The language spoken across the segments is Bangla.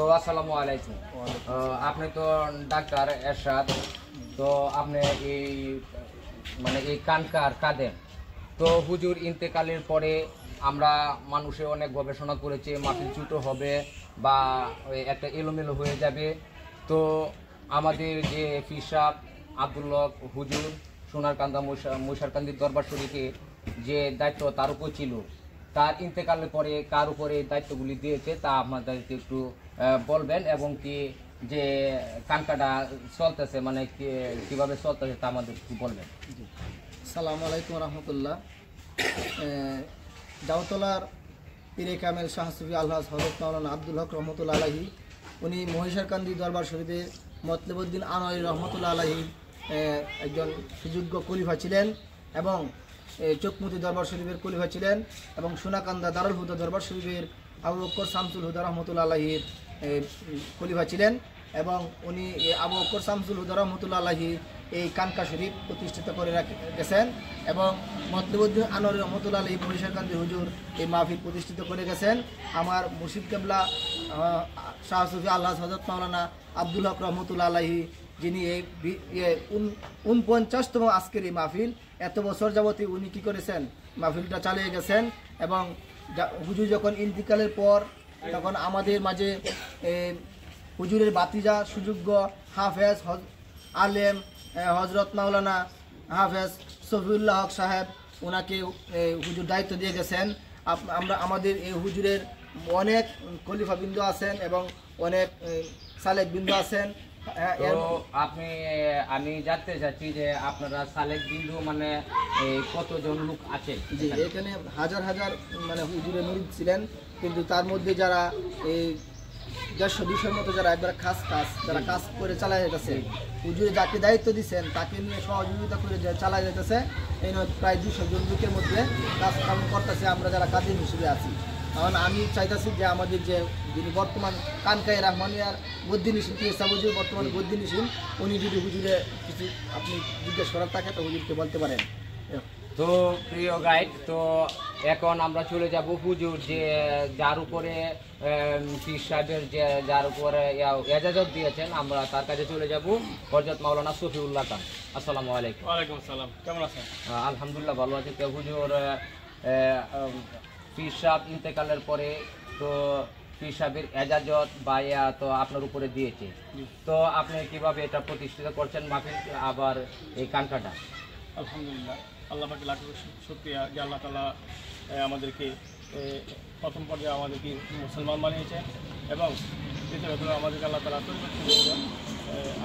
তো আসসালামু আলাইকুম। আপনি তো ডাক্তার এরশাদ তো আপনি এই মানে এই কানকার কাঁদেন তো হুজুর ইন্তেকালের পরে আমরা মানুষে অনেক গবেষণা করেছে মাটির চুটো হবে বা একটা এলোমেলো হয়ে যাবে। তো আমাদের যে ফিসাব আবদুল্লহ হুজুর সোনারকান্দা মৈশারকান্দির দরবার শরীফে যে দায়িত্ব তার উপর ছিল তার ইন্তেকালের পরে কার উপরে দায়িত্বগুলি দিয়েছে তা আপনাদেরকে একটু বলবেন এবং কি যে কানকাটা চলতেছে মানে কীভাবে চলতেছে তা আমাদের বলবেন। সালাম আলাইকুম রহমতুল্লাহ। জাউতলার পীরে কামেল শাহ সুফি আল্লাহ হজরত মাওলানা আব্দুল হক রহমতুল্লা আলাহি উনি মহিষারকান্দি দরবার শরীফে মতলেবুদ্দিন আনোয়ারি রহমতুল্লা আলাহি একজন সুযোগ্য কলিফা ছিলেন এবং চোখমুতি দরবার শরীফের কলিফা ছিলেন এবং সোনাকান্দা দারুল হুদা দরবার শরীফের আবু বক্কর শামসুল হুদা রহমতুল্লা আলাহির খলিফা ছিলেন এবং উনি আবু বক্কর শামসুল হুদা রহমতুল্লা আলাহি এই কানকা শরীফ প্রতিষ্ঠিত করে গেছেন এবং মতলবুদ্দিন আনোয়ার রহমতুল্লাহ আলী মহিষাকান্দি হুজুর এই মাহফিল প্রতিষ্ঠিত করে গেছেন। আমার মুর্শিদ কেবলা শাহ সুফি আল্লাহ হজরত মাওলানা আব্দুল হক রহমতুল্লাহ আলাহি যিনি এই উন- উনপঞ্চাশতম আজকের এই মাহফিল। এত বছর যাবতী উনি কী করেছেন? মাহফিলটা চালিয়ে গেছেন এবং হুজুর যখন ইন্তিকালের পর তখন আমাদের মাঝে হুজুরের বাতিজা সুযোগ্য হাফেজ হজ, আলেম হজরত মাওলানা হাফেজ সফিউল্লাহ হক সাহেব ওনাকে হুজুর দায়িত্ব দিয়ে গেছেন। আমরা, আমাদের এই হুজুরের অনেক খলিফা বিন্দু আছেন এবং অনেক সালেক বিন্দু আছেন। তো এর- আপনি আমি জানতে চাচ্ছি যে আপনারা সালেক বিন্দু মানে এই কতজন লোক আছে জি এখানে? হাজার হাজার মানে হুজুরের মুরিদ ছিলেন কিন্তু তার মধ্যে যারা এই দেড়শো দুশোর মতো যারা একবার খাস কাজ যারা কাজ করে চালায় যেতেছে হুজুরে যাকে দায়িত্ব দিচ্ছেন তাকে নিয়ে সহযোগিতা করে যে চালায় যেতেছে এই নয় প্রায় দুশো জন লোকের মধ্যে কাজ কাম করতেছে আমরা যারা কাজের হিসেবে আছি। কারণ আমি চাইতেছি যে আমাদের যে যিনি বর্তমান কানকাই রহমানিয়ার গদ্দিনিসীন পিএসা হুজুর বর্তমান গদ্দিনিসীন উনি যদি হুজুরে কিছু আপনি জিজ্ঞেস করার থাকে তো হুজুরকে বলতে পারেন। তো প্রিয় গাইড তো এখন আমরা চলে যাব হুজুর যে যার উপরে পীর সাহেবের যে যার উপরে এজাজত দিয়েছেন আমরা তার কাছে চলে যাব হজরত মাওলানা সফিউল্লাহ খান। আসসালামু আলাইকুম। ওয়ালাইকুম আসসালাম। কেমন আছেন? আলহামদুলিল্লাহ ভালো আছে। তো হুজুর পীর সাহেব ইন্তেকালের পরে তো পীর সাহেবের এজাজত বা তো আপনার উপরে দিয়েছে। তো আপনি কীভাবে এটা প্রতিষ্ঠিত করছেন মাফিক আবার এই কানকাটা? আলহামদুলিল্লাহ। আল্লাহ পাকে লাখ শুক্রিয়া যে আল্লাহ তালা আমাদেরকে প্রথম পর্যায়ে আমাদেরকে মুসলমান বানিয়েছে এবং দ্বিতীয়ত আমাদেরকে আল্লাহ তালা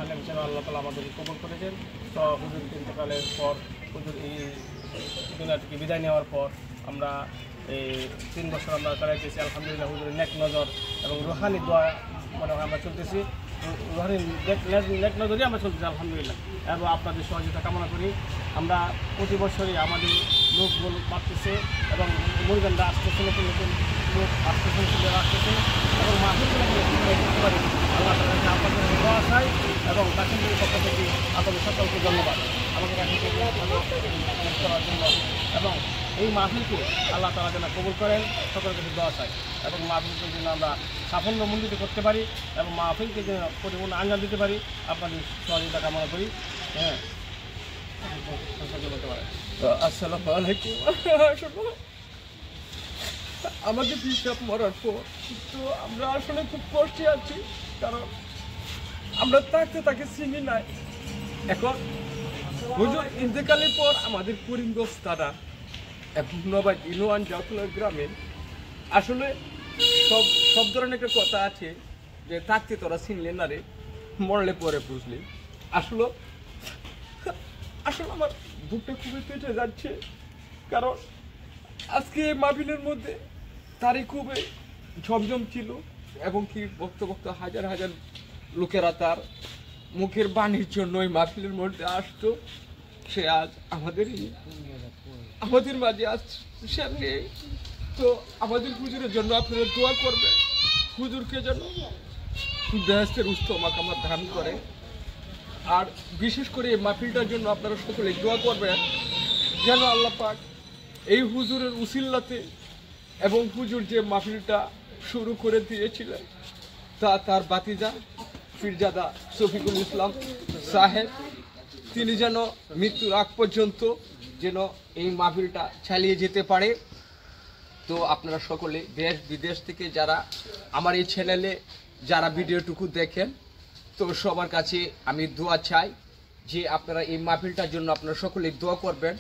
আলেম ছিল আল্লাহ তালা আমাদেরকে কবল করেছেন তো হুজুর ইন্তকালের পর হুজুর এই দুনিয়া থেকে বিদায় নেওয়ার পর আমরা এই তিন বছর আমরা চালাইতেছি আলহামদুলিল্লাহ, হুজুরের নেক নজর এবং রুহানি দোয়া মানে আমরা চলতেছি। রুহানি নেক- নজরই আমরা চলতেছি, আলহামদুলিল্লাহ। এবং আপনাদের সহযোগিতা কামনা করি। আমরা প্রতি বছরই আমাদের লোকগুলো বাড়তেছে এবং মুরগানরা আসতেছে, নতুন নতুন লোক আসতেছে, নতুন আসতেছে। এবং আল্লাহ আপনাদের দোয়া চাই এবং কাশ্মীরের পক্ষ থেকে আপনাদের সকলকে ধন্যবাদ। আমাকে কাশ্মীর করার জন্য এবং এই মাহফিলকে আল্লাহ তালা যেন কবুল করেন সকলের কাছে দোয়া চাই। এবং মাহফিলকে যেন আমরা সাফল্য মণ্ডিত করতে পারি এবং মাহফিলকে যেন পরিপূর্ণ আঞ্জাম দিতে পারি আপনাদের সহযোগিতা কামনা করি। হ্যাঁ। আসসালামু আলাইকুম। আমাদের পিসাব মরার পর তো আমরা আসলে খুব কষ্টে আছি কারণ আমরা থাকতে তাকে চিনি নাই। এখন হুজুর ইন্তেকালের পর আমাদের করিমগঞ্জ তারা নবাই ইনোয়ান জাউতলা গ্রামে আসলে সব সব ধরনের একটা কথা আছে যে থাকতে তোরা চিনলে না রে, মরলে পরে বুঝলি। আসলে আসলে আমার বুকটা খুবই পেটে যাচ্ছে, কারণ আজকে এই মধ্যে তারই খুবই ঝমঝম ছিল এবং কি বক্ত বক্ত হাজার হাজার লোকেরা তার মুখের বাণীর জন্য ওই মাহফিলের মধ্যে আসতো। সে আজ আমাদের এই- আমাদের মাঝে সে নেই। তো আমাদের হুজুরের জন্য আপনারা দোয়া করবেন। হুজুরকে যেন বেহেস্তের উস্তমাক আমার ধান করে। আর বিশেষ করে এই মাহফিলটার জন্য আপনারা সকলে দোয়া করবেন। যেন আল্লাহ পাক এই হুজুরের উসিল্লাতে এবং হুজুর যে মাহফিলটা শুরু করে দিয়েছিলেন, তা তার বাতিজা ফিরজাদা শফিকুল ইসলাম সাহেব, তিনি যেন মৃত্যুর আগ পর্যন্ত যেন এই মাহফিলটা চালিয়ে যেতে পারে। তো আপনারা সকলে দেশ, বিদেশ থেকে যারা আমার এই চ্যানেলে যারা ভিডিওটুকু দেখেন, তো সবার কাছে আমি দোয়া চাই যে আপনারা এই মাহফিলটার জন্য আপনারা সকলে দোয়া করবেন।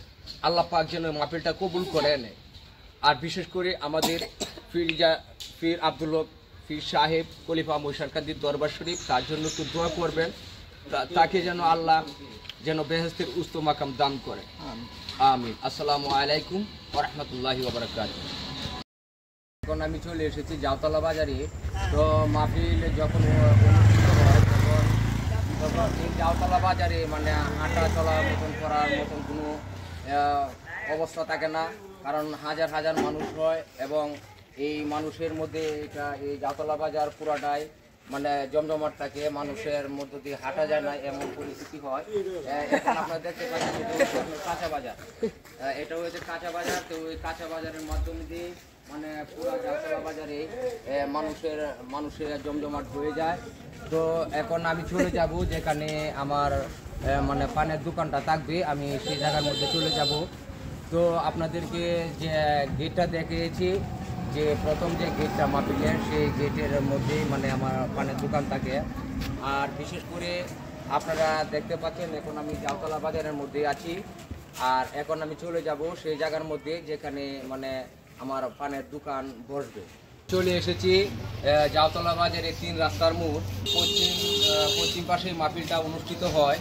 আল্লাহ পাক যেন মাহফিলটা কবুল করে নেয়। আর বিশেষ করে আমাদের ফিরজা, ফির আব্দুল ফির সাহেব, খলিফা মৈশারকান্দির দরবার শরীফ, তার জন্য একটু দোয়া করবেন। তাকে যেন আল্লাহ যেন বেহেস্তের উস্ত মাকাম দান করে। আমিন। আসসালামু আলাইকুম ওরহমতুল্লাহি ওবরাকাত এখন আমি চলে এসেছি জাওতলা বাজারে। তো মাহফিল যখন এই জাওতলা বাজারে মানে হাঁটা চলা মতন করার মতন কোনো অবস্থা থাকে না। কারণ হাজার হাজার মানুষ হয় এবং এই মানুষের মধ্যে এটা এই জাওতলা বাজার পুরাটাই মানে জমজমাট থাকে, মানুষের মধ্য দিয়ে হাঁটা যায় না, এমন পরিস্থিতি হয়। এখন আপনারা দেখতে পাচ্ছেন কাঁচা বাজার। এটা হচ্ছে কাঁচা বাজার। তো ওই কাঁচা বাজারের মাধ্যমে দিয়ে মানে পুরো জাতলা বাজারে মানুষের মানুষের জমজমাট হয়ে যায়। তো এখন আমি চলে যাব যেখানে আমার মানে পানের দোকানটা থাকবে। আমি সেই জায়গার মধ্যে চলে যাব। তো আপনাদেরকে যে গেটটা দেখিয়েছি যে প্রথম যে গেটটা মাপিলের সেই গেটের মধ্যেই মানে আমার পানের দোকান থাকে। আর বিশেষ করে আপনারা দেখতে পাচ্ছেন, এখন আমি জাওতলা বাজারের মধ্যে আছি। আর এখন আমি চলে যাব সেই জায়গার মধ্যে যেখানে মানে আমার পানের দোকান বসবে। চলে এসেছি জাওতলা বাজারে তিন রাস্তার মোড়। পশ্চিম পশ্চিম পাশে মাহফিলটা অনুষ্ঠিত হয়।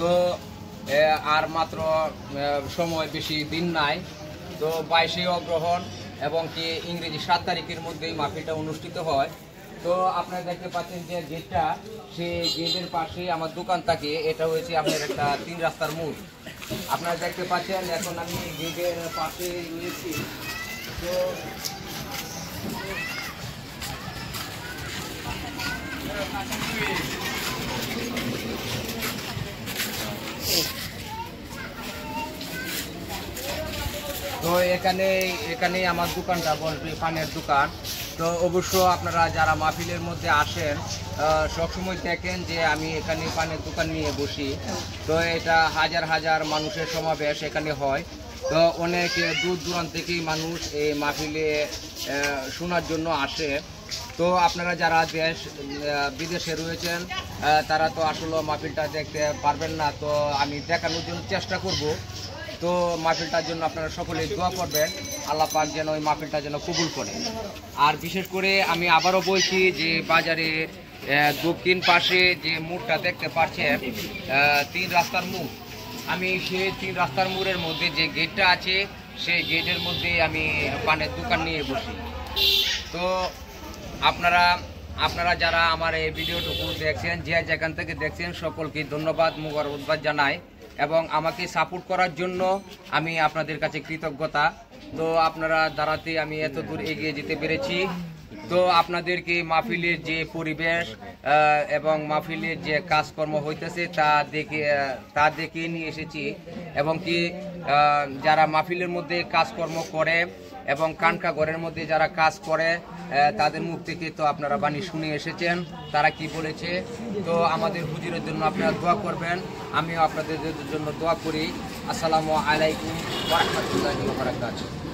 তো আর মাত্র সময় বেশি দিন নাই। তো বাইশে অগ্রহণ এবং কি ইংরেজি সাত তারিখের মধ্যেই মাহফিলটা অনুষ্ঠিত হয়। তো আপনারা দেখতে পাচ্ছেন যে গেটটা, সে গেটের পাশে আমার দোকান থাকে। এটা হয়েছে আপনার একটা তিন রাস্তার মোড়। আপনারা দেখতে পাচ্ছেন, এখন আমি গেটের পাশে রয়েছি। তো তো এখানে এখানে আমার দোকানটা বসবে পানের দোকান। তো অবশ্য আপনারা যারা মাহফিলের মধ্যে আসেন সবসময় দেখেন যে আমি এখানে পানের দোকান নিয়ে বসি। তো এটা হাজার হাজার মানুষের সমাবেশ এখানে হয়। তো অনেক দূর দূরান্ত থেকেই মানুষ এই মাহফিলে শোনার জন্য আসে। তো আপনারা যারা দেশ বিদেশে রয়েছেন তারা তো আসলে মাহফিলটা দেখতে পারবেন না। তো আমি দেখানোর জন্য চেষ্টা করব। তো মাহফিলটার জন্য আপনারা সকলেই দোয়া করবেন। আল্লাহ পাক যেন ওই মাহফিলটা যেন কবুল করে। আর বিশেষ করে আমি আবারও বলছি যে বাজারে দক্ষিণ পাশে যে মুখটা দেখতে পাচ্ছেন তিন রাস্তার মুখ আমি সেই তিন রাস্তার মোড়ের মধ্যে যে গেটটা আছে, সেই গেটের মধ্যে আমি পানের দোকান নিয়ে বসি। তো আপনারা আপনারা যারা আমার এই ভিডিওটুকু দেখছেন, যে যেখান থেকে দেখছেন, সকলকে ধন্যবাদ, মুবারকবাদ জানাই। এবং আমাকে সাপোর্ট করার জন্য আমি আপনাদের কাছে কৃতজ্ঞতা। তো আপনারা দাঁড়াতে আমি এত দূর এগিয়ে যেতে পেরেছি। তো আপনাদেরকে মাহফিলের যে পরিবেশ এবং মাহফিলের যে কাজকর্ম হইতেছে তা দেখে তা দেখে নিয়ে এসেছি। এবং কি যারা মাহফিলের মধ্যে কাজকর্ম করে এবং কানকা ঘরের মধ্যে যারা কাজ করে তাদের মুখ থেকে তো আপনারা বাণী শুনে এসেছেন। তারা কি বলেছে? তো আমাদের হুজুরের জন্য আপনারা দোয়া করবেন। আমিও আপনাদের জন্য দোয়া করি। আসসালামু আলাইকুম রহমতুল্লাহ